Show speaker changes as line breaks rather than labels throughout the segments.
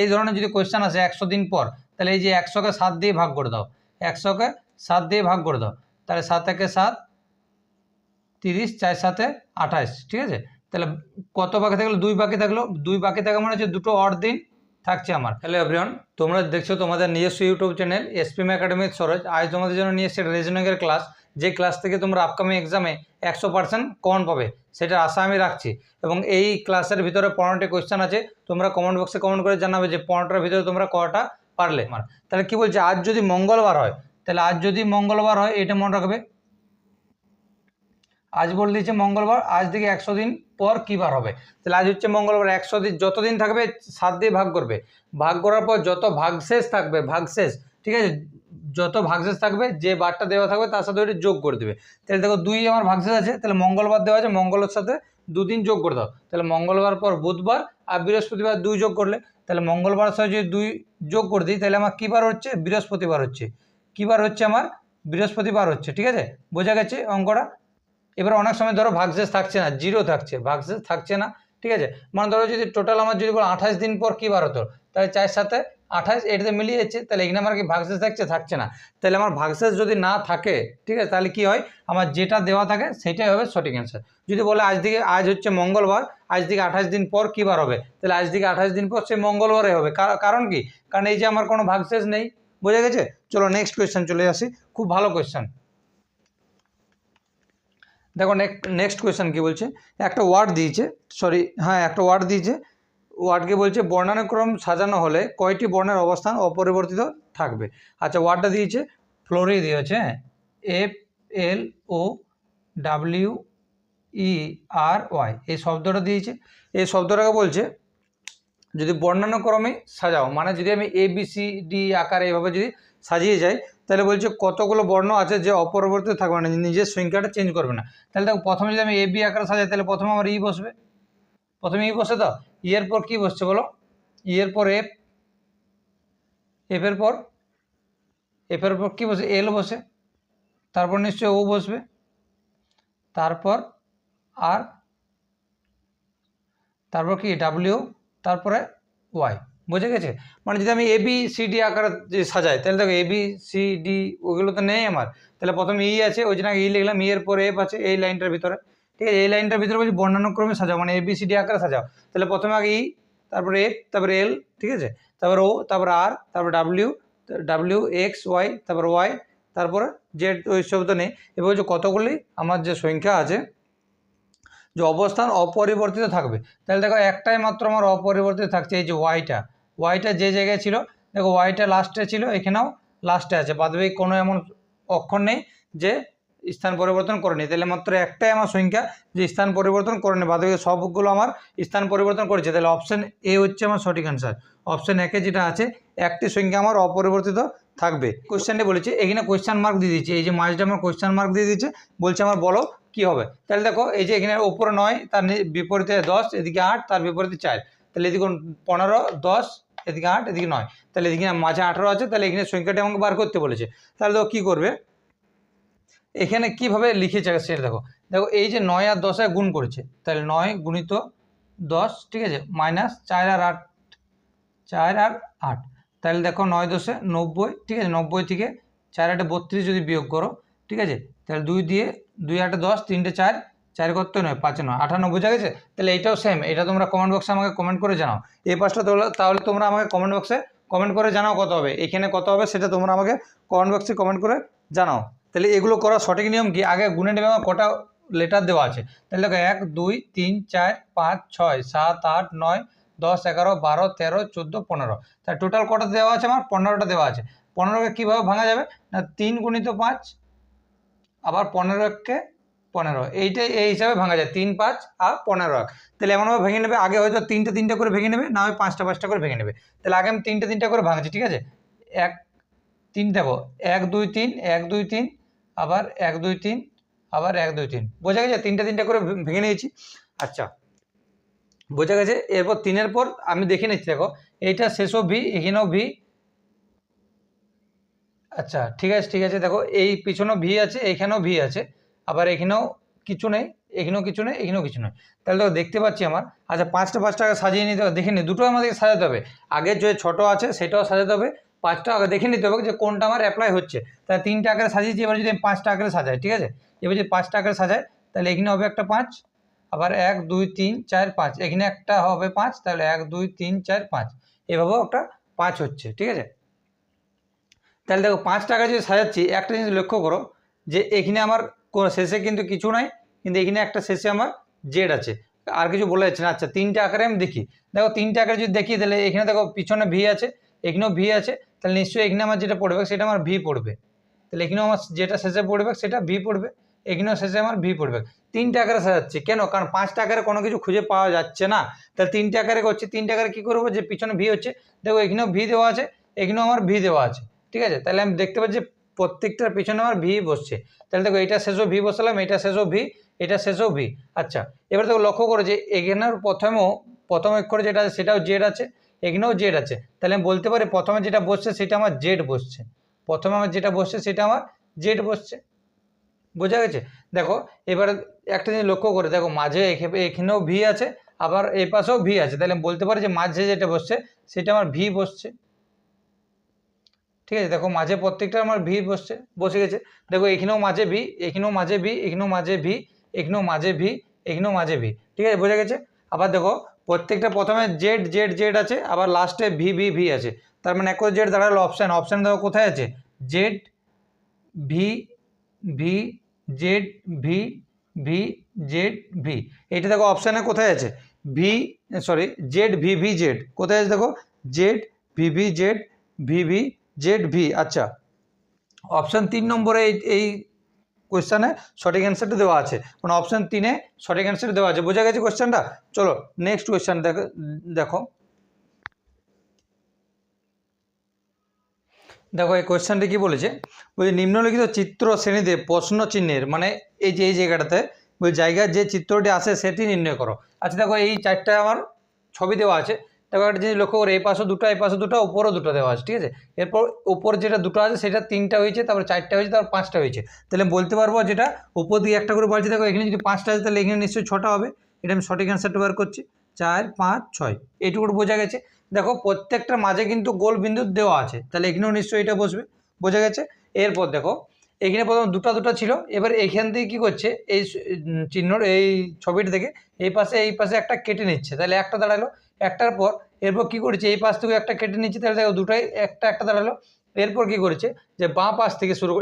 এই ধরনের যদি কোয়েশ্চেন আসে একশো দিন পর তাহলে এই যে একশোকে সাত দিয়ে ভাগ করে দাও একশোকে সাত দিয়ে ভাগ করে দাও তাহলে সাত একে সাত তিরিশ চার সাথে আঠাশ ঠিক আছে তাহলে কত বাকি থাকলো দুই বাকি থাকলো দুই বাকি থাকা মানে হচ্ছে দুটো অর দিন থাকছে আমার হ্যালো এভরিওয়ান তোমরা দেখছো তোমাদের নিজস্ব ইউটিউব চ্যানেল এসপিএম একাডেমির সরজ আজ তোমাদের জন্য নিয়ে এসছে রেজনিংয়ের ক্লাস যে ক্লাস থেকে তোমরা আপকামিং এক্সামে একশো পার্সেন্ট কমন পাবে সেটার আশা আমি রাখছি এবং এই ক্লাসের ভিতরে পনেরোটি কোয়েশ্চেন আছে তোমরা কমেন্ট বক্সে কমেন্ট করে জানাবে যে পনেরোটার ভিতরে তোমরা কটা পারলে মানে তাহলে কি বলছে আজ যদি মঙ্গলবার হয় তাহলে আজ যদি মঙ্গলবার হয় এটা মনে রাখবে আজ বল দিয়েছে মঙ্গলবার আজ থেকে একশো দিন পর কী বার হবে তাহলে আজ হচ্ছে মঙ্গলবার একশো দিন যত দিন থাকবে সাত দিয়ে ভাগ করবে ভাগ করার পর যত ভাগশেষ থাকবে ভাগশেষ ঠিক আছে যত ভাগশেষ থাকবে যে বারটা দেওয়া থাকবে তার সাথে ওইটা যোগ করে দেবে তাহলে দেখো দুই আমার ভাগশেষ আছে তাহলে মঙ্গলবার দেওয়া আছে মঙ্গলের সাথে দুদিন যোগ করে দাও তাহলে মঙ্গলবার পর বুধবার আর বৃহস্পতিবার দুই যোগ করলে তাহলে মঙ্গলবার সাথে যদি দুই যোগ করে দিই তাহলে আমার কী বার হচ্ছে বৃহস্পতিবার হচ্ছে কী বার হচ্ছে আমার বৃহস্পতিবার হচ্ছে ঠিক আছে বোঝা গেছে অঙ্কটা এবার অনেক সময় ধরো ভাগশেষ থাকছে না জিরো থাকছে ভাগশেষ থাকছে না ঠিক আছে মানে ধরো যদি টোটাল আমার যদি বলো আঠাশ দিন পর কী বার হতো তাহলে চায়ের সাথে আঠাশ এটাতে মিলিয়ে যাচ্ছে তাহলে এখানে আমার কি ভাগশেষ থাকছে থাকছে না তাহলে আমার ভাগশেষ যদি না থাকে ঠিক আছে তাহলে কি হয় আমার যেটা দেওয়া থাকে সেটাই হবে সঠিক অ্যান্সার যদি বলে আজ থেকে আজ হচ্ছে মঙ্গলবার আজ থেকে আঠাশ দিন পর কী বার হবে তাহলে আজ থেকে আঠাশ দিন পর সে মঙ্গলবারে হবে কারণ কি কারণ এই যে আমার কোনো ভাগশেষ নেই বোঝা গেছে চলো নেক্সট কোয়েশ্চেন চলে আসি খুব ভালো কোয়েশ্চেন দেখো নেক্সট কোয়েশন কি বলছে একটা ওয়ার্ড দিয়েছে সরি হ্যাঁ একটা ওয়ার্ড দিয়েছে ওয়ার্ডকে বলছে বর্ণানুক্রম সাজানো হলে কয়টি বর্ণের অবস্থান অপরিবর্তিত থাকবে আচ্ছা ওয়ার্ডটা দিয়েছে ফ্লোরে দিয়েছে হ্যাঁ F L O W E R Y এই শব্দটা দিয়েছে এই শব্দটাকে বলছে যদি বর্ণানুক্রমে সাজাও মানে যদি আমি এ বি সি ডি আকারে এভাবে যদি সাজিয়ে যাই তাহলে বলছে কতগুলো বর্ণ আছে যে অপরবর্তী থাকবে না নিজের সংখ্যাটা চেঞ্জ করবে না তাহলে দেখো প্রথমে যদি আমি এ বি আকারে সাজাই তাহলে প্রথমে আমার ই e বসবে প্রথমে ই e বসে তো ইয়ের e পর কী বসছে বলো ইয়ের পর এফ এফের পর এফের পর কী বসে এল বসে তারপর নিশ্চয়ই ও বসবে তারপর আর তারপর কি ডাব্লিউ তারপরে ওয়াই বোঝা গেছে মানে যদি আমি এ বি সি ডি আকারে সাজাই তাহলে দেখো এ বি সি ডি ওগুলো তো নেই আমার তাহলে প্রথমে ই e আছে ওই জন্য ই e লিখলাম ই e এর পরে এফ আছে এই লাইনটার ভিতরে ঠিক আছে এই লাইনটার ভিতরে বলছি বর্ণানুক্রমে সাজাও মানে এ বি সি ডি আকারে সাজাও তাহলে প্রথমে আগে ই তারপরে এফ তারপরে এল ঠিক আছে তারপর ও তারপর আর তারপর ডাব্লিউ ডাব্লিউ এক্স ওয়াই তারপর ওয়াই তারপরে জেড ওই সব তো নেই এবার বলছে কতগুলি আমার যে সংখ্যা আছে যে অবস্থান অপরিবর্তিত থাকবে তাহলে দেখো একটাই মাত্র আমার অপরিবর্তিত থাকছে এই যে ওয়াইটা ওয়াইটা যে জায়গায় ছিল দেখো ওয়াইটা লাস্টে ছিল এখানেও লাস্টে আছে বাদবাকি কোনো এমন অক্ষর নেই যে স্থান পরিবর্তন করেনি তাহলে মাত্র একটাই আমার সংখ্যা যে স্থান পরিবর্তন করেনি বাদবাকি সবগুলো আমার স্থান পরিবর্তন করেছে তাহলে অপশান এ হচ্ছে আমার সঠিক অ্যান্সার অপশান একে যেটা আছে একটি সংখ্যা আমার অপরিবর্তিত থাকবে কোয়েশ্চানটি বলেছে এখানে কোয়েশ্চেন মার্ক দিয়ে দিচ্ছে এই যে মাঝটা আমার কোয়েশ্চান মার্ক দিয়ে দিচ্ছে বলছে আমার বলো কি হবে তাহলে দেখো এই যে এখানে ওপরে নয় তার বিপরীতে দশ এদিকে আট তার বিপরীতে চার তাহলে এদিকে পনেরো দশ এদিকে আট এদিকে নয় তাহলে এদিকে মাঝে আঠারো আছে তাহলে এখানে সংখ্যাটি আমাকে বার করতে বলেছে তাহলে তো কী করবে এখানে কিভাবে লিখেছে সেটা দেখো দেখো এই যে নয় আর দশে গুণ করেছে তাহলে নয় গুণিত দশ ঠিক আছে মাইনাস চার আর আট চার আর আট তাহলে দেখো নয় দশে নব্বই ঠিক আছে নব্বই থেকে চার আটে বত্রিশ যদি বিয়োগ করো ঠিক আছে তাহলে দুই দিয়ে দুই আটে দশ তিনটে চার চার করতে নয় পাঁচ নয় আঠান্ন বোঝা গেছে তাহলে এটাও সেম এটা তোমরা কমেন্ট বক্সে আমাকে কমেন্ট করে জানাও এই পাঁচটা তাহলে তোমরা আমাকে কমেন্ট বক্সে কমেন্ট করে জানাও কত হবে এখানে কত হবে সেটা তোমরা আমাকে কমেন্ট বক্সে কমেন্ট করে জানাও তাহলে এগুলো করার সঠিক নিয়ম কি আগে গুনে নেবে আমার কটা লেটার দেওয়া আছে তাহলে দেখো এক দুই তিন চার পাঁচ ছয় সাত আট নয় দশ এগারো বারো তেরো চোদ্দো পনেরো তাহলে টোটাল কটা দেওয়া আছে আমার পনেরোটা দেওয়া আছে পনেরোকে কীভাবে ভাঙা যাবে না তিন গুণিত পাঁচ আবার পনেরোকে পনেরো এইটাই এই হিসাবে ভাঙা যায় তিন পাঁচ আর পনেরো এক তাহলে এমনভাবে ভেঙে নেবে আগে হয়তো তিনটে তিনটে করে ভেঙে নেবে না হয় পাঁচটা পাঁচটা করে ভেঙে নেবে তাহলে আগে আমি তিনটে তিনটা করে ভাঙছি ঠিক আছে এক তিন দেবো এক দুই তিন এক দুই তিন আবার এক দুই তিন আবার এক দুই তিন বোঝা গেছে তিনটে তিনটা করে ভেঙে নিয়েছি আচ্ছা বোঝা গেছে এরপর তিনের পর আমি দেখে নিচ্ছি দেখো এইটা শেষও ভি এখানেও ভি আচ্ছা ঠিক আছে ঠিক আছে দেখো এই পিছনেও ভি আছে এইখানেও ভি আছে আবার এখানেও কিছু নেই এখানেও কিছু নেই এখানেও কিছু নেই তাহলে তো দেখতে পাচ্ছি আমার আচ্ছা পাঁচটা পাঁচটাকে সাজিয়ে নিতে হবে দেখে নিই দুটো আমাদেরকে সাজাতে হবে আগের যে ছোটো আছে সেটাও সাজাতে হবে পাঁচটা আগে দেখে নিতে হবে যে কোনটা আমার অ্যাপ্লাই হচ্ছে তাহলে তিনটা আকারে সাজিয়েছি এবার যদি আমি পাঁচটা আকারে সাজাই ঠিক আছে এবার যদি পাঁচটা আকারে সাজাই তাহলে এখানে হবে একটা পাঁচ আবার এক দুই তিন চার পাঁচ এখানে একটা হবে পাঁচ তাহলে এক দুই তিন চার পাঁচ এভাবেও একটা পাঁচ হচ্ছে ঠিক আছে তাহলে দেখো পাঁচ টাকা যদি সাজাচ্ছি একটা জিনিস লক্ষ্য করো যে এখানে আমার কোনো শেষে কিন্তু কিছু নাই কিন্তু এখানে একটা শেষে আমার জেড আছে আর কিছু বলে যাচ্ছে না আচ্ছা তিনটে আকারে আমি দেখি দেখো তিনটে আকারে যদি দেখি তাহলে এখানে দেখো পিছনে ভি আছে এখানেও ভি আছে তাহলে নিশ্চয়ই এখানে আমার যেটা পড়বে সেটা আমার ভি পড়বে তাহলে এখানেও আমার যেটা শেষে পড়বে সেটা ভি পড়বে এখানেও শেষে আমার ভি পড়বে তিনটে আকারে সাজাচ্ছি কেন কারণ পাঁচ আকারে কোনো কিছু খুঁজে পাওয়া যাচ্ছে না তাহলে তিনটে আকারে করছি তিনটে আকারে কী করবো যে পিছনে ভি হচ্ছে দেখো এখানেও ভি দেওয়া আছে এখানেও আমার ভি দেওয়া আছে ঠিক আছে তাহলে আমি দেখতে পাচ্ছি প্রত্যেকটার পিছনে আমার ভি বসছে তাহলে দেখো এটা শেষও ভি বসালাম এটা শেষও ভি এটা শেষও ভি আচ্ছা এবার দেখো লক্ষ্য করো যে এখানের প্রথমেও প্রথম অক্ষরে যেটা আছে সেটাও জেড আছে এখানেও জেড আছে তাহলে আমি বলতে পারি প্রথমে যেটা বসছে সেটা আমার জেড বসছে প্রথমে আমার যেটা বসছে সেটা আমার জেড বসছে বোঝা গেছে দেখো এবার একটা জিনিস লক্ষ্য করে দেখো মাঝে এখানেও ভি আছে আবার এই পাশেও ভি আছে তাহলে আমি বলতে পারি যে মাঝে যেটা বসছে সেটা আমার ভি বসছে ঠিক আছে দেখো মাঝে প্রত্যেকটা আমার ভি বসছে বসে গেছে দেখো এখানেও মাঝে ভি এখানেও মাঝে ভি এখানেও মাঝে ভি এখানেও মাঝে ভি এখানেও মাঝে ভি ঠিক আছে বোঝা গেছে আবার দেখো প্রত্যেকটা প্রথমে জেড জেড জেড আছে আবার লাস্টে ভি ভি ভি আছে তার মানে একটা জেড দাঁড়ালো অপশান অপশান দেখো কোথায় আছে Z V V Z V V Z V এটা দেখো অপশানে কোথায় আছে V sorry Z V V Z কোথায় আছে দেখো Z V V Z V V Z V আচ্ছা অপশান তিন নম্বরে এই এই কোয়েশ্চানে সঠিক অ্যান্সারটা দেওয়া আছে মানে অপশান তিনে সঠিক অ্যান্সারটা দেওয়া আছে বোঝা গেছে কোয়েশ্চানটা চলো নেক্সট কোয়েশ্চান দেখো দেখো দেখো এই কোয়েশ্চানটি কি বলেছে বলছি নিম্নলিখিত চিত্র শ্রেণীতে প্রশ্ন চিহ্নের মানে এই যে এই জায়গাটাতে ওই জায়গার যে চিত্রটি আসে সেটি নির্ণয় করো আচ্ছা দেখো এই চারটা আমার ছবি দেওয়া আছে এবার একটা জিনিস লক্ষ্য করে এই পাশে দুটো এই পাশে দুটো উপরও দুটো দেওয়া আছে ঠিক আছে এরপর উপর যেটা দুটো আছে সেটা তিনটা হয়েছে তারপর চারটা হয়েছে তারপর পাঁচটা হয়েছে তাহলে বলতে পারবো যেটা উপর দিয়ে একটা করে বলছি দেখো এখানে যদি পাঁচটা আছে তাহলে এখানে নিশ্চয়ই ছটা হবে এটা আমি সঠিক অ্যান্সারটা ব্যবহার করছি চার পাঁচ ছয় এইটুকু বোঝা গেছে দেখো প্রত্যেকটা মাঝে কিন্তু গোল বিন্দু দেওয়া আছে তাহলে এখানেও নিশ্চয়ই এটা বসবে বোঝা গেছে এরপর দেখো এখানে প্রথম দুটো দুটো ছিল এবার এইখান থেকে কী করছে এই চিহ্ন এই ছবিটা থেকে এই পাশে এই পাশে একটা কেটে নিচ্ছে তাহলে একটা দাঁড়ালো একটার পর এরপর কি করেছে এই পাশ থেকে একটা কেটে নিচ্ছে তাহলে দেখো দুটাই একটা একটা দাঁড়ালো এরপর কি করেছে যে বাঁ পাশ থেকে শুরু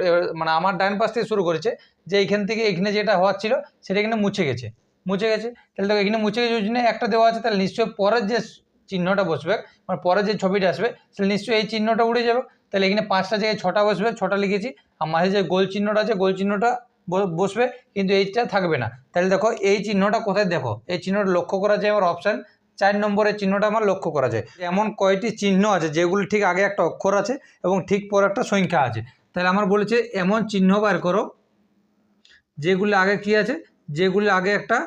মানে আমার ডান পাশ থেকে শুরু করেছে যে এইখান থেকে এখানে যেটা হওয়ার ছিল সেটা এখানে মুছে গেছে মুছে গেছে তাহলে দেখো এখানে মুছে গেছে ওই জন্য একটা দেওয়া আছে তাহলে নিশ্চয়ই পরের যে চিহ্নটা বসবে মানে পরের যে ছবিটা আসবে তাহলে নিশ্চয়ই এই চিহ্নটা উড়ে যাবে তাহলে এখানে পাঁচটা জায়গায় ছটা বসবে ছটা লিখেছি আর মাঝে যে গোল চিহ্নটা আছে গোল চিহ্নটা বসবে কিন্তু এইটা থাকবে না তাহলে দেখো এই চিহ্নটা কোথায় দেখো এই চিহ্নটা লক্ষ্য করা যায় আমার অপশান চার নম্বরের চিহ্নটা আমার লক্ষ্য করা যায় এমন কয়টি চিহ্ন আছে যেগুলি ঠিক আগে একটা অক্ষর আছে এবং ঠিক পর একটা সংখ্যা আছে তাহলে আমার বলেছে এমন চিহ্ন বার করো যেগুলি আগে কি আছে যেগুলি আগে একটা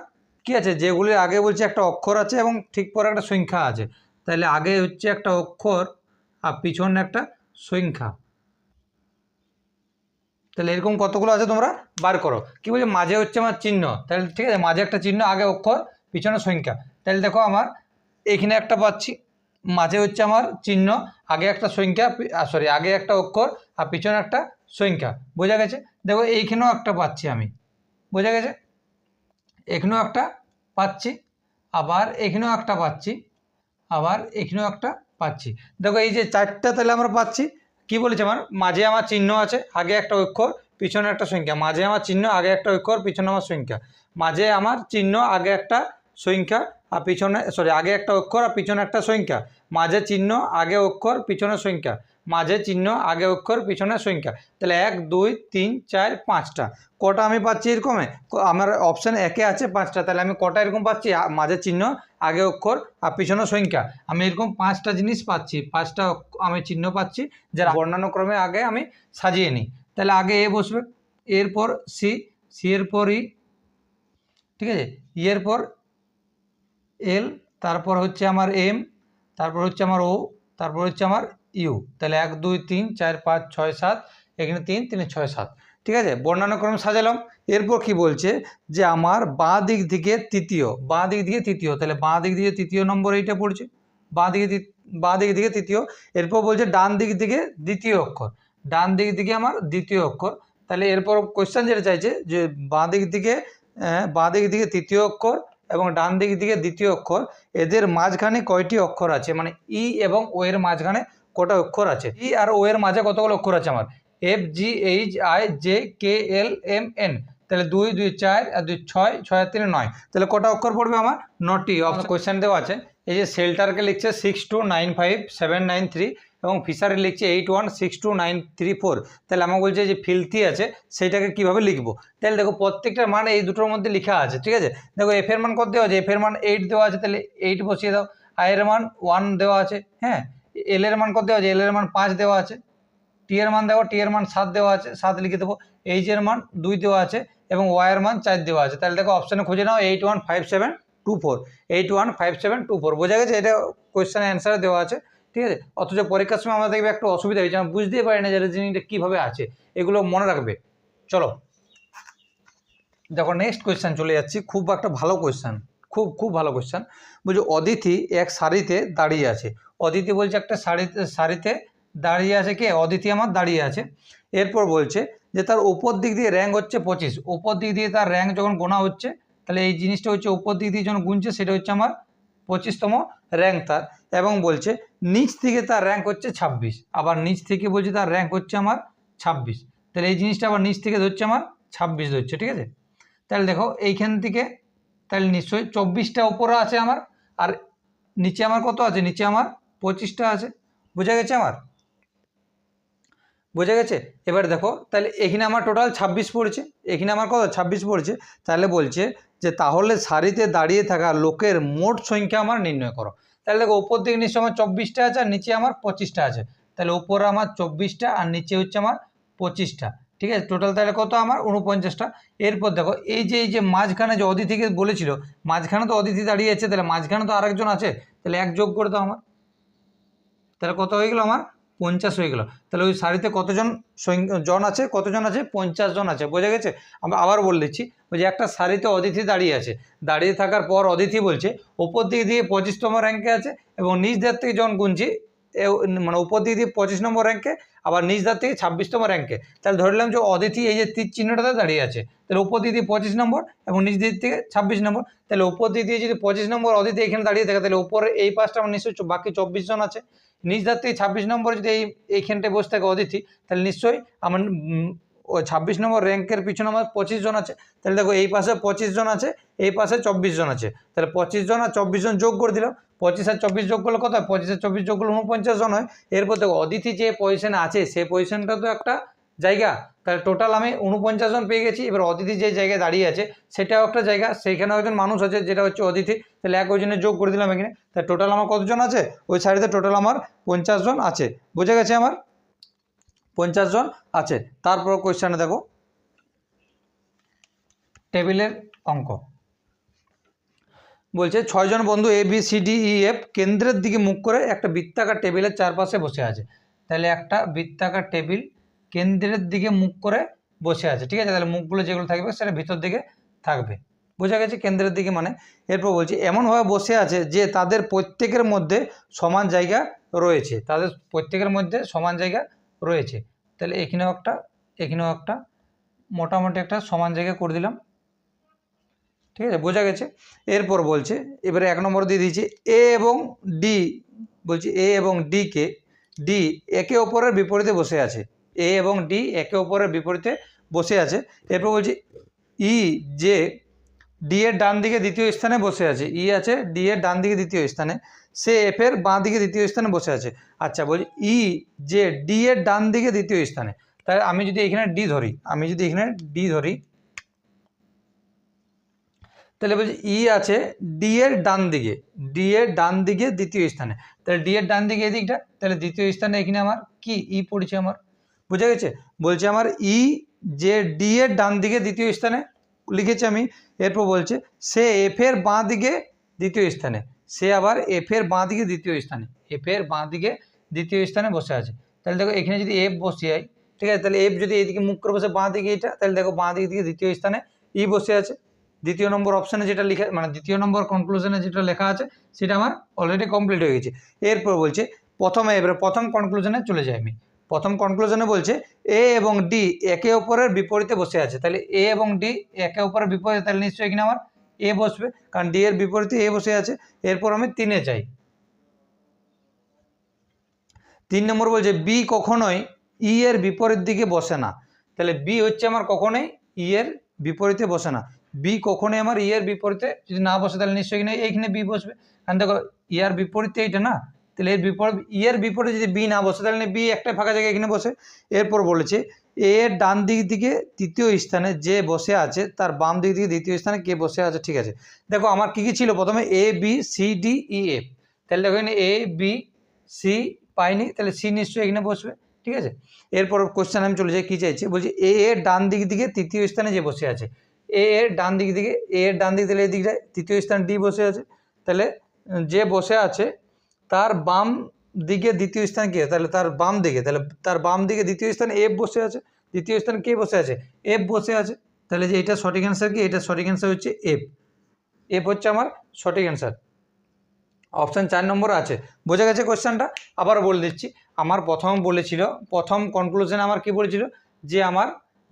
কি আছে যেগুলি আগে বলছে একটা অক্ষর আছে এবং ঠিক পর একটা সংখ্যা আছে তাহলে আগে হচ্ছে একটা অক্ষর আর পিছনে একটা সংখ্যা তাহলে এরকম কতগুলো আছে তোমরা বার করো কি বলছে মাঝে হচ্ছে আমার চিহ্ন তাহলে ঠিক আছে মাঝে একটা চিহ্ন আগে অক্ষর পিছনে সংখ্যা তাহলে দেখো আমার এখানে একটা পাচ্ছি মাঝে হচ্ছে আমার চিহ্ন আগে একটা সংখ্যা সরি আগে একটা অক্ষর আর পিছনে একটা সংখ্যা বোঝা গেছে দেখো এইখানেও একটা পাচ্ছি আমি বোঝা গেছে এখানেও একটা পাচ্ছি আবার এখানেও একটা পাচ্ছি আবার এখানেও একটা পাচ্ছি দেখো এই যে চারটা তাহলে আমরা পাচ্ছি কি বলেছে আমার মাঝে আমার চিহ্ন আছে আগে একটা অক্ষর পিছনে একটা সংখ্যা মাঝে আমার চিহ্ন আগে একটা অক্ষর পিছনে আমার সংখ্যা মাঝে আমার চিহ্ন আগে একটা সংখ্যা আর পিছনে সরি আগে একটা অক্ষর আর পিছনে একটা সংখ্যা মাঝে চিহ্ন আগে অক্ষর পিছনে সংখ্যা মাঝে চিহ্ন আগে অক্ষর পিছনে সংখ্যা তাহলে এক দুই তিন চার পাঁচটা কটা আমি পাচ্ছি এরকমে আমার অপশান একে আছে পাঁচটা তাহলে আমি কটা এরকম পাচ্ছি মাঝে চিহ্ন আগে অক্ষর আর পিছনে সংখ্যা আমি এরকম পাঁচটা জিনিস পাচ্ছি পাঁচটা আমি চিহ্ন পাচ্ছি যারা বর্ণানুক্রমে আগে আমি সাজিয়ে নিই তাহলে আগে এ বসবে এরপর সি সি এর পর ই ঠিক আছে ইয়ের e পর এল তারপর হচ্ছে আমার এম তারপর হচ্ছে আমার ও তারপর হচ্ছে আমার ইউ তাহলে এক দুই তিন চার পাঁচ ছয় সাত এখানে তিন তিনে ছয় সাত ঠিক আছে বর্ণানুক্রম সাজালাম এরপর কি বলছে যে আমার বাঁ দিক থেকে তৃতীয় বাঁ দিক দিয়ে তৃতীয় তাহলে বাঁ দিক দিয়ে তৃতীয় নম্বর এইটা পড়ছে বাঁ দিকে বাঁ দিক দিকে তৃতীয় এরপর বলছে ডান দিক থেকে দ্বিতীয় অক্ষর ডান দিক থেকে আমার দ্বিতীয় অক্ষর তাহলে এরপর কোশ্চেন যেটা চাইছে যে বাঁ দিক থেকে বাঁ দিক দিকে তৃতীয় অক্ষর এবং ডান দিক দিকে দ্বিতীয় অক্ষর এদের মাঝখানে কয়টি অক্ষর আছে মানে ই এবং ও এর মাঝখানে কটা অক্ষর আছে ই আর ও এর মাঝে কতগুলো অক্ষর আছে আমার F G H I J K L M N তাহলে দুই দুই চার আর দুই ছয় ছয় আর তিন নয় তাহলে কটা অক্ষর পড়বে আমার নটি অপশন কোয়েশ্চেন দেওয়া আছে এই যে সেলটারকে লিখছে six two nine five seven nine three এবং ফিশারে লিখছে eight one six two nine three four তাহলে আমাকে বলছে যে ফিলতি আছে সেইটাকে কীভাবে লিখবো তাহলে দেখো প্রত্যেকটার মান এই দুটোর মধ্যে লেখা আছে ঠিক আছে দেখো এফ এর মান কত দেওয়া আছে এফ এর মান এইট দেওয়া আছে তাহলে এইট বসিয়ে দাও আই এর মান ওয়ান দেওয়া আছে হ্যাঁ এল এর মান কত দেওয়া আছে এল এর মান পাঁচ দেওয়া আছে টি এর মান দেখো টি এর মান সাত দেওয়া আছে সাত লিখে দেবো এইচ এর মান দুই দেওয়া আছে এবং ওয়াই এর মান চার দেওয়া আছে তাহলে দেখো অপশানে খুঁজে নাও eight one five seven two four eight one five seven two four বোঝা গেছে এটা কোয়েশ্চেনের অ্যান্সার দেওয়া আছে ঠিক আছে অথচ পরীক্ষার সময় আমরা দেখবে একটু অসুবিধা হয়েছে আমরা বুঝতেই পারি না যে জিনিসটা কীভাবে আছে এগুলো মনে রাখবে চলো দেখো নেক্সট কোয়েশ্চেন চলে যাচ্ছি খুব একটা ভালো কোয়েশ্চেন খুব খুব ভালো কোয়েশ্চেন বলছি অদিতি এক শাড়িতে দাঁড়িয়ে আছে অদিতি বলছে একটা শাড়িতে শাড়িতে দাঁড়িয়ে আছে কে অদিতি আমার দাঁড়িয়ে আছে এরপর বলছে যে তার ওপর দিক দিয়ে র্যাঙ্ক হচ্ছে পঁচিশ ওপর দিক দিয়ে তার র্যাঙ্ক যখন গোনা হচ্ছে তাহলে এই জিনিসটা হচ্ছে ওপর দিক দিয়ে যখন গুনছে সেটা হচ্ছে আমার পঁচিশতম র্যাঙ্ক তার এবং বলছে নিচ থেকে তার র্যাঙ্ক হচ্ছে ২৬ আবার নিচ থেকে বলছে তার র্যাঙ্ক হচ্ছে আমার ২৬ তাহলে এই জিনিসটা আবার নিচ থেকে ধরছে আমার ২৬ ধরছে ঠিক আছে তাহলে দেখো এইখান থেকে তাহলে নিশ্চয়ই চব্বিশটা ওপরে আছে আমার আর নিচে আমার কত আছে নিচে আমার পঁচিশটা আছে বোঝা গেছে আমার বোঝা গেছে এবার দেখো তাহলে এখানে আমার টোটাল ২৬ পড়েছে এখানে আমার কত ২৬ পড়েছে তাহলে বলছে যে তাহলে সারিতে দাঁড়িয়ে থাকা লোকের মোট সংখ্যা আমার নির্ণয় করো তাহলে দেখো ওপর দিকে নিচে আমার চব্বিশটা আছে আর নিচে আমার পঁচিশটা আছে তাহলে ওপরে আমার চব্বিশটা আর নিচে হচ্ছে আমার পঁচিশটা ঠিক আছে টোটাল তাহলে কত আমার উনপঞ্চাশটা এরপর দেখো এই যে এই যে মাঝখানে যে অদিতিকে বলেছিল মাঝখানে তো অদিতি দাঁড়িয়ে আছে তাহলে মাঝখানে তো আরেকজন আছে তাহলে এক যোগ করে দাও আমার তাহলে কত হয়ে গেলো আমার পঞ্চাশ হয়ে গেল তাহলে ওই শাড়িতে কতজন জন আছে কতজন আছে পঞ্চাশ জন আছে বোঝা গেছে আমরা আবার বলে দিচ্ছি ওই যে একটা শাড়িতে অদিতি দাঁড়িয়ে আছে দাঁড়িয়ে থাকার পর অদিতি বলছে ওপর দিক দিয়ে পঁচিশতম র্যাঙ্কে আছে এবং নিজ ধার থেকে যখন গুনছি মানে দিয়ে পঁচিশ নম্বর র্যাঙ্কে আবার দার থেকে ছাব্বিশতম র্যাঙ্কে তাহলে ধরলাম যে অদিতি এই যে তীর চিহ্নটাতে দাঁড়িয়ে আছে তাহলে দিয়ে পঁচিশ নম্বর এবং নিজদির থেকে ছাব্বিশ নম্বর তাহলে দিয়ে যদি পঁচিশ নম্বর অদিতি এখানে দাঁড়িয়ে থাকে তাহলে উপরে এই পাঁচটা আমার নিশ্চয়ই বাকি চব্বিশ জন আছে দার থেকে ছাব্বিশ নম্বর যদি এই এইখানটায় বসে থাকে অদিতি তাহলে নিশ্চয়ই আমার ও ছাব্বিশ নম্বর র্যাঙ্কের পিছনে আমাদের পঁচিশ জন আছে তাহলে দেখো এই পাশে পঁচিশ জন আছে এই পাশে চব্বিশ জন আছে তাহলে পঁচিশ জন আর চব্বিশ জন যোগ করে দিলাম পঁচিশ আর চব্বিশ যোগ করলে কত হয় পঁচিশ আর চব্বিশ যোগ করলে উনপঞ্চাশ জন হয় এরপর দেখো অদিতি যে পজিশনে আছে সে পজিশনটা তো একটা জায়গা তাহলে টোটাল আমি উনপঞ্চাশ জন পেয়ে গেছি এবার অদিতি যে জায়গায় দাঁড়িয়ে আছে সেটাও একটা জায়গা সেইখানেও একজন মানুষ আছে যেটা হচ্ছে অদিতি তাহলে এক ওজনে যোগ করে দিলাম এখানে তাহলে টোটাল আমার কতজন আছে ওই সাইডে টোটাল আমার পঞ্চাশ জন আছে বুঝে গেছে আমার পঞ্চাশ জন আছে তারপর কোয়েশ্চানে দেখো টেবিলের অঙ্ক বলছে ছয়জন বন্ধু A B C D E F কেন্দ্রের দিকে মুখ করে একটা বৃত্তাকার টেবিলের চারপাশে বসে আছে তাহলে একটা বৃত্তাকার টেবিল কেন্দ্রের দিকে মুখ করে বসে আছে ঠিক আছে তাহলে মুখগুলো যেগুলো থাকবে সেটা ভিতর দিকে থাকবে বোঝা গেছে কেন্দ্রের দিকে মানে এরপর বলছি এমনভাবে বসে আছে যে তাদের প্রত্যেকের মধ্যে সমান জায়গা রয়েছে তাদের প্রত্যেকের মধ্যে সমান জায়গা রয়েছে তাহলে এখানেও একটা এখানেও একটা মোটামুটি একটা সমান জায়গায় করে দিলাম ঠিক আছে বোঝা গেছে এরপর বলছে এবারে এক নম্বর দিয়ে দিয়েছি এ এবং ডি বলছি এ এবং ডিকে ডি একে অপরের বিপরীতে বসে আছে এ এবং ডি একে অপরের বিপরীতে বসে আছে এরপর বলছি ই যে ডি এর ডান দিকে দ্বিতীয় স্থানে বসে আছে ই আছে ডি এর ডান দিকে দ্বিতীয় স্থানে সে এফ এর বাঁ দিকে দ্বিতীয় স্থানে বসে আছে আচ্ছা বলছি ই যে ডি এর ডান দিকে দ্বিতীয় স্থানে তাহলে আমি যদি এখানে ডি ধরি আমি যদি এখানে ডি ধরি তাহলে বলছি ই আছে ডি এর ডান দিকে ডি এর ডান দিকে দ্বিতীয় স্থানে তাহলে ডি এর ডান দিকে এদিকটা তাহলে দ্বিতীয় স্থানে এখানে আমার কি ই পড়েছে আমার বুঝা গেছে বলছে আমার ই যে ডি এর ডান দিকে দ্বিতীয় স্থানে লিখেছি আমি এরপর বলছে সে এফ এর বাঁ দিকে দ্বিতীয় স্থানে সে আবার এফের বাঁ দিকে দ্বিতীয় স্থানে এফের বাঁ দিকে দ্বিতীয় স্থানে বসে আছে তাহলে দেখো এখানে যদি এফ বসে যায় ঠিক আছে তাহলে এফ যদি এদিকে মুখ করে বসে বাঁ দিকে এটা তাহলে দেখো বাঁ দিকে দিকে দ্বিতীয় স্থানে ই e বসে আছে দ্বিতীয় নম্বর অপশানে যেটা লেখা মানে দ্বিতীয় নম্বর কনক্লুশনে যেটা লেখা আছে সেটা আমার অলরেডি কমপ্লিট হয়ে গেছে এরপর বলছে প্রথমে এবারে প্রথম কনক্লুশনে চলে যাই আমি প্রথম কনক্লুশনে বলছে এ এবং ডি একে অপরের বিপরীতে বসে আছে তাহলে এ এবং ডি একে অপরের বিপরীতে তাহলে নিশ্চয়ই কিনা আমার এ বসবে কারণ ডি এর বিপরীতে এ বসে আছে এরপর আমি তিনে চাই তিন নম্বর বলছে বি কখনোই ই e এর বিপরীত দিকে বসে না তাহলে বি হচ্ছে আমার কখনোই ই e এর বিপরীতে বসে না বি কখনোই আমার ই e এর বিপরীতে যদি না বসে তাহলে নিশ্চয়ই কিনা এইখানে বি বসবে কারণ দেখো ই আর বিপরীতে এইটা না তাহলে এর বিপরীত ই এর বিপরীতে যদি বি না বসে তাহলে বি একটা ফাঁকা জায়গায় এখানে বসে এরপর বলেছে এ এর ডান দিক দিকে তৃতীয় স্থানে যে বসে আছে তার বাম দিক দিকে দ্বিতীয় স্থানে কে বসে আছে ঠিক আছে দেখো আমার কি কি ছিল প্রথমে A B C D E F তাহলে দেখো এখানে এ বি সি পাইনি তাহলে সি নিশ্চয়ই এখানে বসবে ঠিক আছে এরপর কোশ্চেন আমি চলে যাই কী চাইছে বলছি এ এর ডান দিক দিকে তৃতীয় স্থানে যে বসে আছে এ এর ডান দিক দিকে এ এর ডান দিক দিলে এদিকটায় তৃতীয় স্থান ডি বসে আছে তাহলে যে বসে আছে তার বাম দিকে দ্বিতীয় স্থান কে তাহলে তার বাম দিকে তাহলে তার বাম দিকে দ্বিতীয় স্থান এফ বসে আছে দ্বিতীয় স্থান কে বসে আছে এফ বসে আছে তাহলে যে এটা সঠিক অ্যান্সার কি এটা সঠিক অ্যান্সার হচ্ছে এফ এফ হচ্ছে আমার সঠিক অ্যান্সার অপশান চার নম্বর আছে বোঝা গেছে কোশ্চেনটা আবার বলে দিচ্ছি আমার প্রথম বলেছিল প্রথম কনক্লুশন আমার কি বলেছিল যে আমার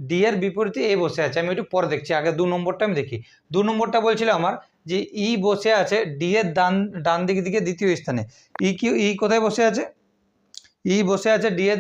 ডি এর বিপরীতে এ বসে আছে আমি একটু পরে দেখছি আগে দু নম্বরটা আমি দেখি দু নম্বরটা বলছিল আমার যে ই বসে আছে ডি এর ডান ডান দিক দিকে দ্বিতীয় স্থানে ই কি ই কোথায় বসে আছে ই বসে আছে ডি এর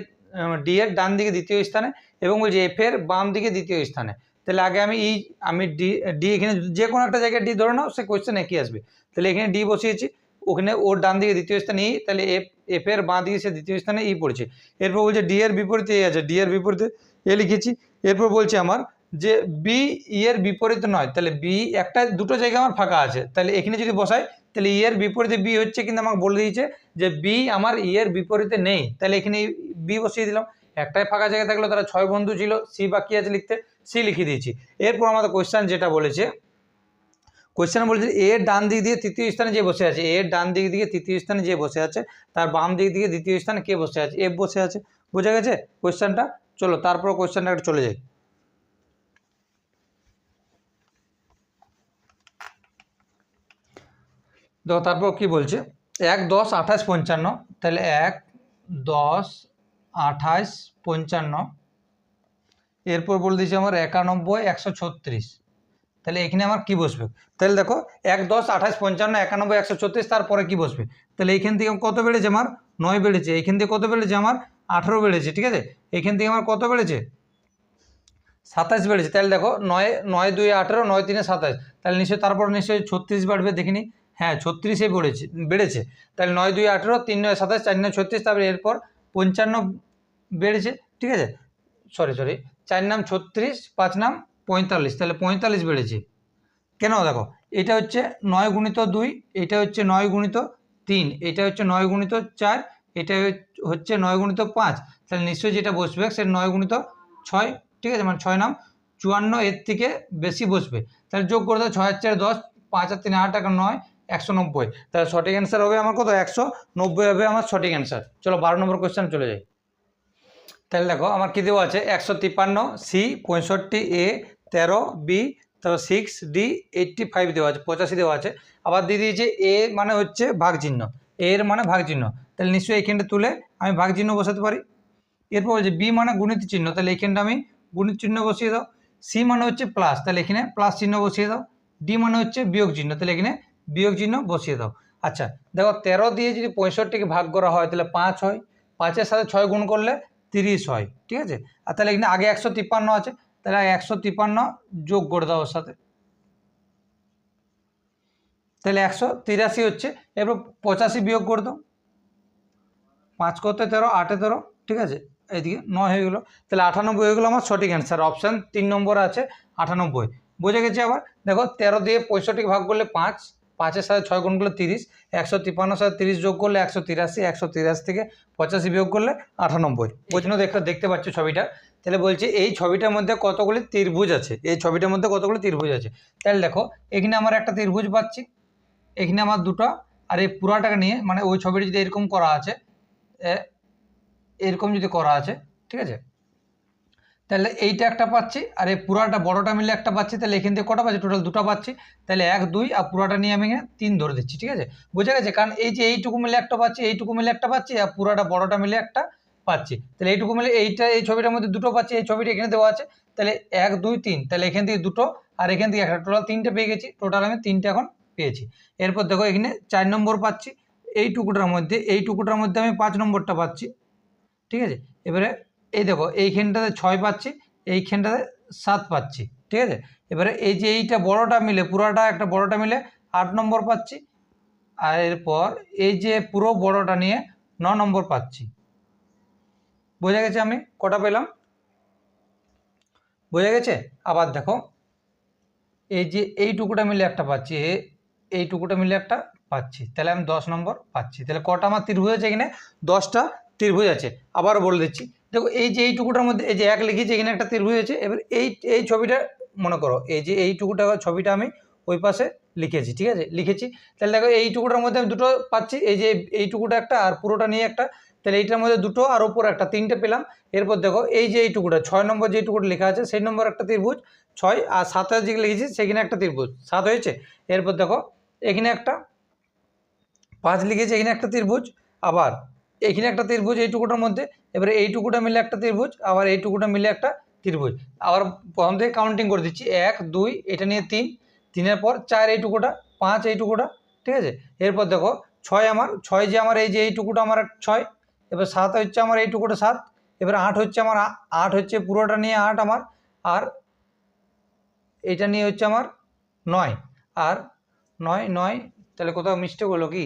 ডি এর ডান দিকে দ্বিতীয় স্থানে এবং বলছে এফ এর বাম দিকে দ্বিতীয় স্থানে তাহলে আগে আমি ই আমি ডি ডি এখানে যে কোনো একটা জায়গায় ডি ধরে নাও সে কোয়েশ্চেন একই আসবে তাহলে এখানে ডি বসিয়েছি ওখানে ওর ডান দিকে দ্বিতীয় স্থানে ই তাহলে এফ এফ এর বাঁ দিকে সে দ্বিতীয় স্থানে ই পড়ছে এরপর বলছে ডি এর বিপরীতে এ আছে ডি এর বিপরীতে এ লিখেছি এরপর বলছে আমার যে বি ইয়ের e বিপরীত নয় তাহলে বি একটা দুটো জায়গা আমার ফাঁকা আছে তাহলে এখানে যদি বসাই তাহলে ইয়ের e বিপরীতে বি হচ্ছে কিন্তু আমাকে বলে দিয়েছে যে বি আমার ইয়ের e বিপরীতে নেই তাহলে এখানে বি বসিয়ে দিলাম একটাই ফাঁকা জায়গা থাকলো তারা ছয় বন্ধু ছিল সি বাকি আছে লিখতে সি লিখে দিয়েছি এরপর আমাদের কোয়েশ্চান যেটা বলেছে কোয়েশ্চান বলছে এর ডান দিক দিয়ে তৃতীয় স্থানে যে বসে আছে এর ডান দিক দিয়ে তৃতীয় স্থানে যে বসে আছে তার বাম দিক দিয়ে দ্বিতীয় স্থানে কে বসে আছে এফ বসে আছে বোঝা গেছে কোয়েশ্চেনটা চলো তারপর একটা চলে যাই তারপর কি বলছে এক দশ আঠাশ পঞ্চান্ন তাহলে এক দশ আঠাশ পঞ্চান্ন এরপর বলে দিয়েছি আমার একানব্বই একশো ছত্রিশ তাহলে এখানে আমার কি বসবে তাহলে দেখো এক দশ আঠাশ পঞ্চান্ন একানব্বই একশো ছত্রিশ তারপরে কি বসবে তাহলে এইখান থেকে কত বেড়েছে আমার নয় বেড়েছে এইখান থেকে কত বেড়েছে আমার আঠেরো বেড়েছে ঠিক আছে এইখান থেকে আমার কত বেড়েছে সাতাশ বেড়েছে তাহলে দেখো নয় নয় দুই আঠেরো নয় তিনে সাতাশ তাহলে নিশ্চয়ই তারপর নিশ্চয়ই ছত্রিশ বাড়বে দেখিনি হ্যাঁ ছত্রিশে বেড়েছে বেড়েছে তাহলে নয় দুই আঠেরো তিন নয় সাতাশ চার নয় ছত্রিশ তারপরে এরপর পঞ্চান্ন বেড়েছে ঠিক আছে সরি সরি চার নাম ছত্রিশ পাঁচ নাম পঁয়তাল্লিশ তাহলে পঁয়তাল্লিশ বেড়েছে কেন দেখো এটা হচ্ছে নয় গুণিত দুই এটা হচ্ছে নয় গুণিত তিন এটা হচ্ছে নয় গুণিত চার এটা হচ্ছে নয় গুণিত পাঁচ তাহলে নিশ্চয়ই যেটা বসবে সেটা নয় গুণিত ছয় ঠিক আছে মানে ছয় নাম চুয়ান্ন এর থেকে বেশি বসবে তাহলে যোগ করে দাও ছয় চার দশ পাঁচ আর তিন আট টাকা নয় একশো নব্বই তাহলে সঠিক অ্যান্সার হবে আমার কত একশো নব্বই হবে আমার সঠিক অ্যান্সার চলো বারো নম্বর কোয়েশ্চেন চলে যাই তাহলে দেখো আমার কী দেওয়া আছে একশো তিপ্পান্ন সি পঁয়ষট্টি এ তেরো বি তারপর সিক্স ডি এইটটি ফাইভ দেওয়া আছে পঁচাশি দেওয়া আছে আবার দিয়ে দিয়েছে এ মানে হচ্ছে ভাগ চিহ্ন এর মানে ভাগ চিহ্ন তাহলে নিশ্চয়ই এইখানটা তুলে আমি ভাগ চিহ্ন বসাতে পারি এরপর বলছে বি মানে গুণিত চিহ্ন তাহলে এইখানটা আমি গুণিত চিহ্ন বসিয়ে দাও সি মানে হচ্ছে প্লাস তাহলে এখানে প্লাস চিহ্ন বসিয়ে দাও ডি মানে হচ্ছে বিয়োগ চিহ্ন তাহলে এখানে বিয়োগ চিহ্ন বসিয়ে দাও আচ্ছা দেখো তেরো দিয়ে যদি পঁয়ষট্টিকে ভাগ করা হয় তাহলে পাঁচ হয় পাঁচের সাথে ছয় গুণ করলে তিরিশ হয় ঠিক আছে আর তাহলে এখানে আগে একশো তিপ্পান্ন আছে তাহলে একশো তিপ্পান্ন যোগ করে দাও ওর সাথে তাহলে একশো তিরাশি হচ্ছে এরপর পঁচাশি বিয়োগ করে দাও পাঁচ করতে তেরো আটে তেরো ঠিক আছে এইদিকে নয় হয়ে গেলো তাহলে আটানব্বই হয়ে গেলো আমার সঠিক অ্যান্সার অপশান তিন নম্বর আছে আটানব্বই বোঝা গেছে আবার দেখো তেরো দিয়ে পঁয়ষট্টি ভাগ করলে পাঁচ পাঁচের সাথে ছয় গুণ করলে তিরিশ একশো তিপ্পান্ন সাথে তিরিশ যোগ করলে একশো তিরাশি একশো তিরাশি থেকে পঁচাশি বিয়োগ করলে আটানব্বই বৈষ্ণব দেখতে দেখতে পাচ্ছ ছবিটা তাহলে বলছি এই ছবিটার মধ্যে কতগুলি ত্রিভুজ আছে এই ছবিটার মধ্যে কতগুলি ত্রিভুজ আছে তাহলে দেখো এখানে আমার একটা ত্রিভুজ পাচ্ছি এখানে আমার দুটো আর এই পুরাটাকে নিয়ে মানে ওই ছবিটা যদি এরকম করা আছে এরকম যদি করা আছে ঠিক আছে তাহলে এইটা একটা পাচ্ছি আর এই পুরাটা বড়টা মিলে একটা পাচ্ছি তাহলে এখান থেকে কটা পাচ্ছি টোটাল দুটো পাচ্ছি তাহলে এক দুই আর পুরাটা নিয়ে আমি এখানে তিন ধরে দিচ্ছি ঠিক আছে বোঝা গেছে কারণ এই যে এইটুকু মিলে একটা পাচ্ছি এইটুকু মিলে একটা পাচ্ছি আর পুরাটা বড়টা মিলে একটা পাচ্ছি তাহলে এইটুকু মিলে এইটা এই ছবিটার মধ্যে দুটো পাচ্ছি এই ছবিটা এখানে দেওয়া আছে তাহলে এক দুই তিন তাহলে এখান থেকে দুটো আর এখান থেকে একটা টোটাল তিনটে পেয়ে গেছি টোটাল আমি তিনটে এখন পেয়েছি এরপর দেখো এখানে চার নম্বর পাচ্ছি এই টুকুটার মধ্যে এই টুকুটার মধ্যে আমি পাঁচ নম্বরটা পাচ্ছি ঠিক আছে এবারে এই দেখো এইখানটাতে ছয় পাচ্ছি এইখানটাতে সাত পাচ্ছি ঠিক আছে এবারে এই যে এইটা বড়টা মিলে পুরাটা একটা বড়টা মিলে আট নম্বর পাচ্ছি আর এরপর এই যে পুরো বড়টা নিয়ে ন নম্বর পাচ্ছি বোঝা গেছে আমি কটা পেলাম বোঝা গেছে আবার দেখো এই যে এইটুকুটা মিলে একটা পাচ্ছি এইটুকুটা মিলে একটা পাচ্ছি তাহলে আমি দশ নম্বর পাচ্ছি তাহলে কটা আমার ত্রিভুজ আছে এখানে দশটা ত্রিভুজ আছে আবার বলে দিচ্ছি দেখো এই যে এইটুকুটার মধ্যে এই যে এক লিখেছি এখানে একটা ত্রিভুজ হয়েছে এবার এই এই ছবিটা মনে করো এই যে এইটুকুটা ছবিটা আমি ওই পাশে লিখেছি ঠিক আছে লিখেছি তাহলে দেখো এইটুকুটার মধ্যে আমি দুটো পাচ্ছি এই যে এইটুকুটা একটা আর পুরোটা নিয়ে একটা তাহলে এইটার মধ্যে দুটো আর ওপর একটা তিনটে পেলাম এরপর দেখো এই যে এইটুকুটা ছয় নম্বর যে টুকুটা লেখা আছে সেই নম্বর একটা ত্রিভুজ ছয় আর সাতের যে লিখেছি সেখানে একটা ত্রিভুজ সাত হয়েছে এরপর দেখো এখানে একটা পাঁচ লিখেছি এখানে একটা ত্রিভুজ আবার এইখানে একটা ত্রিভুজ এইটুকুটার মধ্যে এবারে এইটুকুটা মিলে একটা ত্রিভুজ আবার এইটুকুটা মিলে একটা ত্রিভুজ আবার প্রথম থেকে কাউন্টিং করে দিচ্ছি এক দুই এটা নিয়ে তিন তিনের পর চার এইটুকুটা পাঁচ এইটুকুটা ঠিক আছে এরপর দেখো ছয় আমার ছয় যে আমার এই যে এইটুকুটা আমার ছয় এবার সাত হচ্ছে আমার এই টুকুটা সাত এবার আট হচ্ছে আমার আট হচ্ছে পুরোটা নিয়ে আট আমার আর এটা নিয়ে হচ্ছে আমার নয় আর নয় নয় তাহলে কোথাও মিস্টেক হলো কি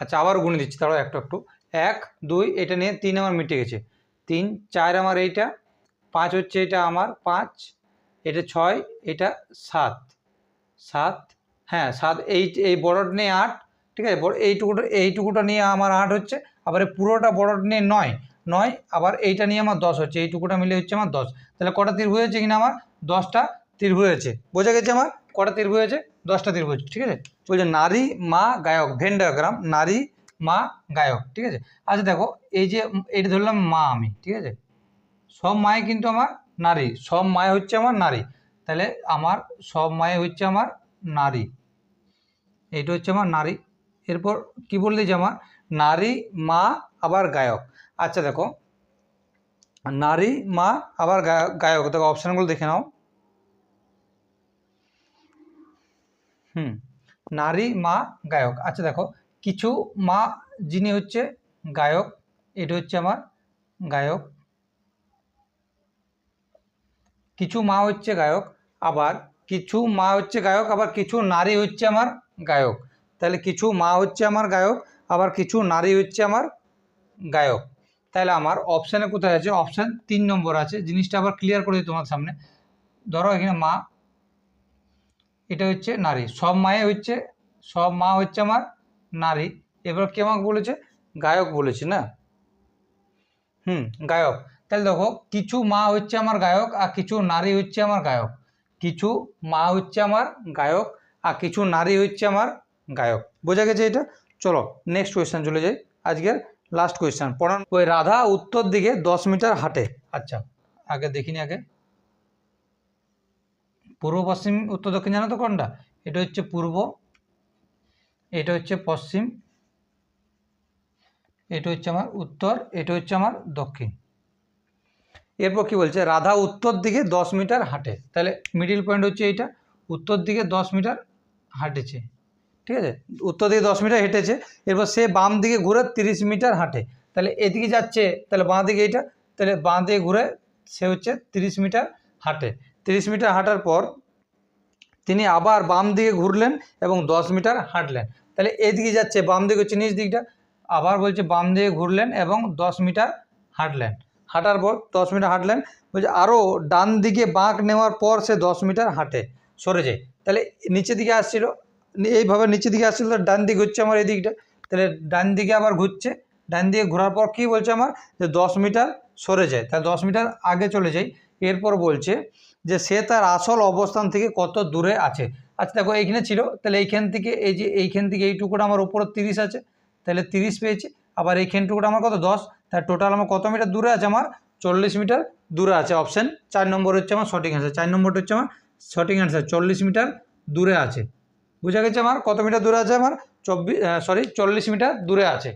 আচ্ছা আবার গুনে দিচ্ছি তারও একটু একটু এক দুই এটা নিয়ে তিন আমার মিটে গেছে তিন চার আমার এইটা পাঁচ হচ্ছে এটা আমার পাঁচ এটা ছয় এটা সাত সাত হ্যাঁ সাত এই এই বড়ট নিয়ে আট ঠিক আছে এইটুকুটা এইটুকুটা নিয়ে আমার আট হচ্ছে আবার পুরোটা বড়ট নিয়ে নয় নয় আবার এইটা নিয়ে আমার দশ হচ্ছে এইটুকুটা মিলে হচ্ছে আমার দশ তাহলে কটা তীর হয়েছে কিনা আমার দশটা তীর হয়েছে বোঝা গেছে আমার কটা ত্রিভুজ আছে দশটা ত্রিভুজ ঠিক আছে বলছে নারী মা গায়ক ভেন ডায়াগ্রাম নারী মা গায়ক ঠিক আছে আচ্ছা দেখো এই যে এটা ধরলাম মা আমি ঠিক আছে সব মায়ে কিন্তু আমার নারী সব মায়ে হচ্ছে আমার নারী তাহলে আমার সব মায়ে হচ্ছে আমার নারী এইটা হচ্ছে আমার নারী এরপর কি বললি যে আমার নারী মা আবার গায়ক আচ্ছা দেখো নারী মা আবার গায়ক দেখো অপশানগুলো দেখে নাও হুম নারী মা গায়ক আচ্ছা দেখো কিছু মা যিনি হচ্ছে গায়ক এটা হচ্ছে আমার গায়ক কিছু মা হচ্ছে গায়ক আবার কিছু মা হচ্ছে গায়ক আবার কিছু নারী হচ্ছে আমার গায়ক তাহলে কিছু মা হচ্ছে আমার গায়ক আবার কিছু নারী হচ্ছে আমার গায়ক তাহলে আমার অপশানে কোথায় আছে অপশান তিন নম্বর আছে জিনিসটা আবার ক্লিয়ার করে দিই তোমার সামনে ধরো এখানে মা এটা হচ্ছে নারী সব মায়ে হচ্ছে সব মা হচ্ছে আমার নারী এবার কে আমাকে বলেছে গায়ক বলেছে না হুম গায়ক তাহলে দেখো কিছু মা হচ্ছে আমার গায়ক আর কিছু নারী হচ্ছে আমার গায়ক কিছু মা হচ্ছে আমার গায়ক আর কিছু নারী হচ্ছে আমার গায়ক বোঝা গেছে এটা চলো নেক্সট কোয়েশ্চেন চলে যাই আজকের লাস্ট কোয়েশ্চেন পড়ান ওই রাধা উত্তর দিকে দশ মিটার হাঁটে আচ্ছা আগে দেখিনি আগে পূর্ব পশ্চিম উত্তর দক্ষিণ জানো তো কোনটা এটা হচ্ছে পূর্ব এটা হচ্ছে পশ্চিম এটা হচ্ছে আমার উত্তর এটা হচ্ছে আমার দক্ষিণ এরপর কী বলছে রাধা উত্তর দিকে দশ মিটার হাঁটে তাহলে মিডিল পয়েন্ট হচ্ছে এইটা উত্তর দিকে দশ মিটার হাঁটেছে ঠিক আছে উত্তর দিকে দশ মিটার হেঁটেছে এরপর সে বাম দিকে ঘুরে তিরিশ মিটার হাঁটে তাহলে এদিকে যাচ্ছে তাহলে বাঁ দিকে এইটা তাহলে বাঁ দিকে ঘুরে সে হচ্ছে তিরিশ মিটার হাঁটে তিরিশ মিটার হাঁটার পর তিনি আবার বাম দিকে ঘুরলেন এবং দশ মিটার হাঁটলেন তাহলে এদিকে যাচ্ছে বাম দিকে হচ্ছে নিচ দিকটা আবার বলছে বাম দিকে ঘুরলেন এবং দশ মিটার হাঁটলেন হাঁটার পর দশ মিটার হাঁটলেন বলছে আরও ডান দিকে বাঁক নেওয়ার পর সে দশ মিটার হাঁটে সরে যায় তাহলে নিচের দিকে আসছিল এইভাবে নিচের দিকে আসছিল ডান দিকে হচ্ছে আমার এই দিকটা তাহলে ডান দিকে আবার ঘুরছে ডান দিকে ঘোরার পর কী বলছে আমার যে দশ মিটার সরে যায় তাহলে দশ মিটার আগে চলে যাই এরপর বলছে যে সে তার আসল অবস্থান থেকে কত দূরে আছে আচ্ছা দেখো এইখানে ছিল তাহলে এইখান থেকে এই যে এইখান থেকে এই আমার উপরে তিরিশ আছে তাহলে তিরিশ পেয়েছি আবার এইখান টুকরোটা আমার কত দশ তাহলে টোটাল আমার কত মিটার দূরে আছে আমার চল্লিশ মিটার দূরে আছে অপশান চার নম্বর হচ্ছে আমার সঠিক অ্যান্সার চার নম্বরটা হচ্ছে আমার সঠিক অ্যান্সার চল্লিশ মিটার দূরে আছে বুঝা গেছে আমার কত মিটার দূরে আছে আমার চব্বিশ সরি চল্লিশ মিটার দূরে আছে